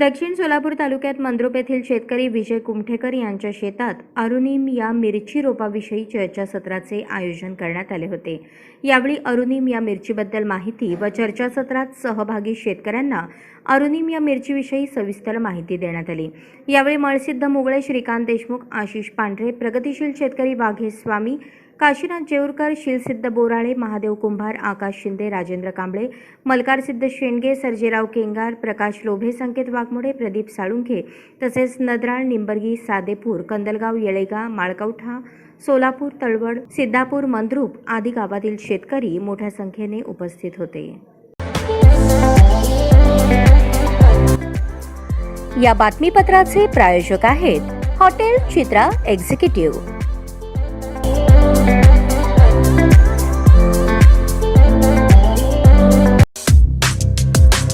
दक्षिण सोलापूर तालुक्यात मंद्रुप येथील शेतकरी विजय कुमठेकर यांच्या शेतात अरुणिम या मिरची रोपाविषयी चर्चासत्राचे आयोजन करण्यात आले होते. यावेळी अरुणिम या मिरचीबद्दल माहिती व चर्चासत्रात सहभागी शेतकऱ्यांना अरुणिम या मिरचीविषयी सविस्तर माहिती देण्यात आली. यावेळी मळसिद्ध मुगळे श्रीकांत देशमुख आशिष पांढरे प्रगतिशील शेतकरी वाघेश स्वामी काशीनाथ जेऊरकर शिलसिद्ध बोराळे महादेव कुंभार आकाश शिंदे राजेंद्र कांबळे मल्कारसिद्ध शेंडगे सर्जेराव केंगार प्रकाश लोभे संकेत वाघमोडे प्रदीप साळुंखे तसेच नदराळ निंबर्गी सादेपूर कंदलगाव येळेगा माळकवठा सोलापूर तळवड सिद्धापूर मंद्रुप आदी गावातील शेतकरी मोठ्या संख्येने उपस्थित होते. या बातमीपत्राचे प्रायोजक आहेत हॉटेल चित्रा एक्झिक्युटिव्ह.